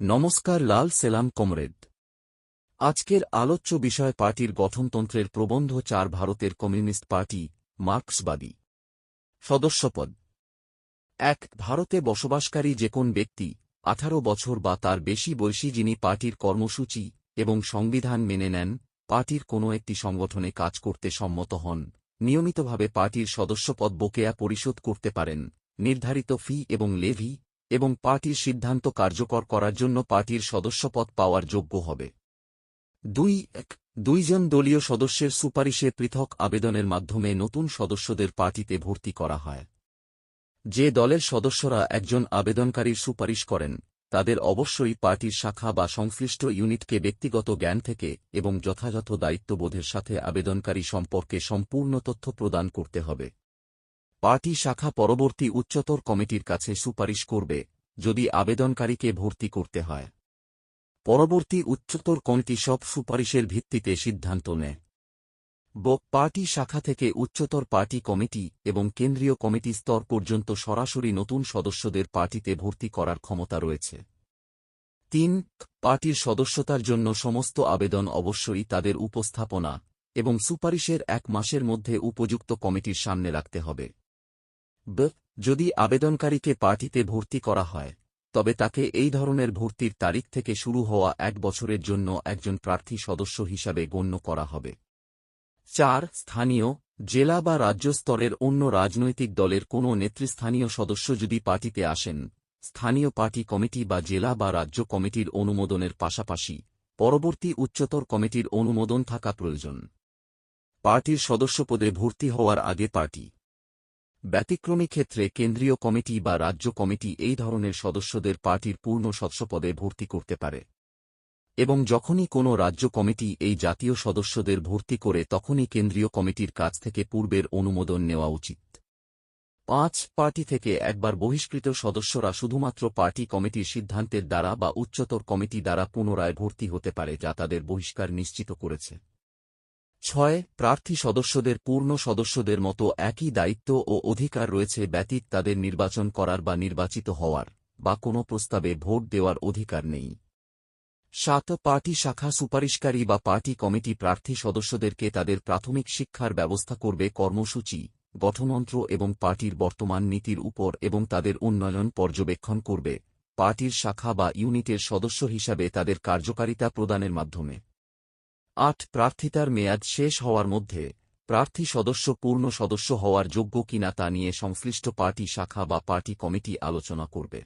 নমস্কার লাল সেলাম কমরেড। আজকের আলোচ্য বিষয় পার্টির গঠনতন্ত্রের প্রবন্ধ চার ভারতের কমিউনিস্ট পার্টি, মার্ক্সবাদী। সদস্যপদ। এক, ভারতে বসবাসকারী যে কোন ব্যক্তি, আঠারো বছর বা তার বেশি বয়সী যিনি পার্টির কর্মসূচি এবং সংবিধান মেনে নেন, পার্টির কোনো একটি সংগঠনে কাজ করতে সম্মত হন, নিয়মিতভাবে পার্টির সদস্যপদ বকেয়া পরিশোধ করতে পারেন, নির্ধারিত ফি এবং লেভি এবং পার্টির সিদ্ধান্ত কার্যকর করার জন্য পার্টির সদস্যপদ পাওয়ার যোগ্য হবে। দুই এক, দুইজন দলীয় সদস্যের সুপারিশে পৃথক আবেদনের মাধ্যমে নতুন সদস্যদের পার্টিতে ভর্তি করা হয়। যে দলের সদস্যরা একজন আবেদনকারীর সুপারিশ করেন, তাদের অবশ্যই পার্টির শাখা বা সংশ্লিষ্ট ইউনিটকে ব্যক্তিগত জ্ঞান থেকে এবং যথাযথ দায়িত্ববোধের সাথে আবেদনকারী সম্পর্কে সম্পূর্ণ তথ্য প্রদান করতে হবে। পার্টি শাখা পরবর্তী উচ্চতর কমিটির কাছে সুপারিশ করবে, যদি আবেদনকারীকে ভর্তি করতে হয়। পরবর্তী উচ্চতর কমিটি সব সুপারিশের ভিত্তিতে সিদ্ধান্ত নেয়। পার্টি শাখা থেকে উচ্চতর পার্টি কমিটি এবং কেন্দ্রীয় কমিটি স্তর পর্যন্ত সরাসরি নতুন সদস্যদের পার্টিতে ভর্তি করার ক্ষমতা রয়েছে। তিন, পার্টির সদস্যতার জন্য সমস্ত আবেদন অবশ্যই তাদের উপস্থাপনা এবং সুপারিশের এক মাসের মধ্যে উপযুক্ত কমিটির সামনে রাখতে হবে। ব, যদি আবেদনকারীকে পার্টিতে ভর্তি করা হয়, তবে তাকে এই ধরনের ভর্তির তারিখ থেকে শুরু হওয়া এক বছরের জন্য একজন প্রার্থী সদস্য হিসাবে গণ্য করা হবে। চার, স্থানীয়, জেলা বা রাজ্য স্তরের অন্য রাজনৈতিক দলের কোনো নেতৃস্থানীয় সদস্য যদি পার্টিতে আসেন, স্থানীয় পার্টি কমিটি বা জেলা বা রাজ্য কমিটির অনুমোদনের পাশাপাশি পরবর্তী উচ্চতর কমিটির অনুমোদন থাকা প্রয়োজন। পার্টির সদস্যপদে ভর্তি হওয়ার আগে পার্টি ব্যতিক্রমী ক্ষেত্রে কেন্দ্রীয় কমিটি বা রাজ্য কমিটি এই ধরনের সদস্যদের পার্টির পূর্ণ সদস্যপদে ভর্তি করতে পারে। এবং যখনই কোনো রাজ্য কমিটি এই জাতীয় সদস্যদের ভর্তি করে তখনই কেন্দ্রীয় কমিটির কাছ থেকে পূর্বের অনুমোদন নেওয়া উচিত। পাঁচ, পার্টি থেকে একবার বহিষ্কৃত সদস্যরা শুধুমাত্র পার্টি কমিটির সিদ্ধান্তের দ্বারা বা উচ্চতর কমিটি দ্বারা পুনরায় ভর্তি হতে পারে যা তাদের বহিষ্কার নিশ্চিত করেছে। ছয় প্রার্থী সদস্যদের পূর্ণ সদস্যদের মতো একই দায়িত্ব ও অধিকার রয়েছে ব্যতীত তাদের নির্বাচন করার বা নির্বাচিত হওয়ার, বা কোনো প্রস্তাবে ভোট দেওয়ার অধিকার নেই। সাত পার্টি শাখা সুপারিশকারী বা পার্টি কমিটি প্রার্থী সদস্যদেরকে তাদের প্রাথমিক শিক্ষার ব্যবস্থা করবে কর্মসূচি গঠনন্ত্র এবং পার্টির বর্তমান নীতির উপর এবং তাদের উন্নয়ন পর্যবেক্ষণ করবে। পার্টির শাখা বা ইউনিটের সদস্য হিসাবে তাদের কার্যকারিতা প্রদানের মাধ্যমে। আট প্রার্থিতার মেয়াদ শেষ হওয়ার মধ্যে, প্রার্থী সদস্য পূর্ণ সদস্য হওয়ার যোগ্য কিনা তা নিয়ে সংশ্লিষ্ট পার্টি শাখা বা পার্টি কমিটি আলোচনা করবে।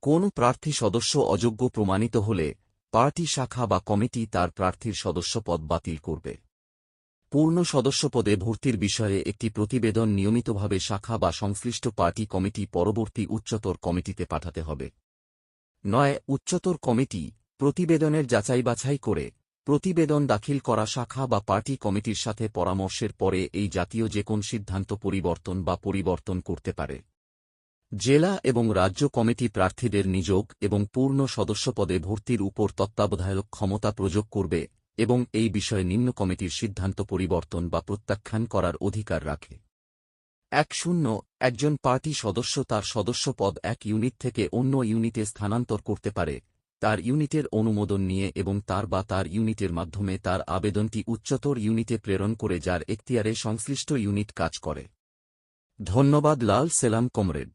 কোন প্রার্থী সদস্য অযোগ্য প্রমাণিত হলে, পার্টি শাখা বা কমিটি তার প্রার্থীর সদস্যপদ বাতিল করবে। পূর্ণ সদস্যপদে ভর্তির বিষয়ে একটি প্রতিবেদন নিয়মিতভাবে শাখা বা সংশ্লিষ্ট পার্টি কমিটি পরবর্তী উচ্চতর কমিটিতে পাঠাতে হবে। নয়, উচ্চতর কমিটি প্রতিবেদনের যাচাই বাছাই করে প্রতিবেদন দাখিল করা শাখা বা পার্টি কমিটির সাথে পরামর্শের পরে এই জাতীয় যে কোন সিদ্ধান্ত পরিবর্তন বা পরিবর্তন করতে পারে। জেলা এবং রাজ্য কমিটি প্রার্থীদের নিযোগ এবং পূর্ণ সদস্যপদে ভর্তির উপর তত্ত্বাবধায়ক ক্ষমতা প্রযোগ করবে এবং এই বিষয়ে নিম্ন কমিটির সিদ্ধান্ত পরিবর্তন বা প্রত্যাখ্যান করার অধিকার রাখে। এক শূন্য, একজন পার্টি সদস্য তার সদস্যপদ এক ইউনিট থেকে অন্য ইউনিটে স্থানান্তর করতে পারে তার ইউনিটের অনুমোদন নিয়ে এবং তার বা তার ইউনিটের মাধ্যমে তার আবেদনটি উচ্চতর ইউনিটে প্রেরণ করে যার এখতিয়ারে সংশ্লিষ্ট ইউনিট কাজ করে। ধন্যবাদ, লাল, সেলাম, কমরেড।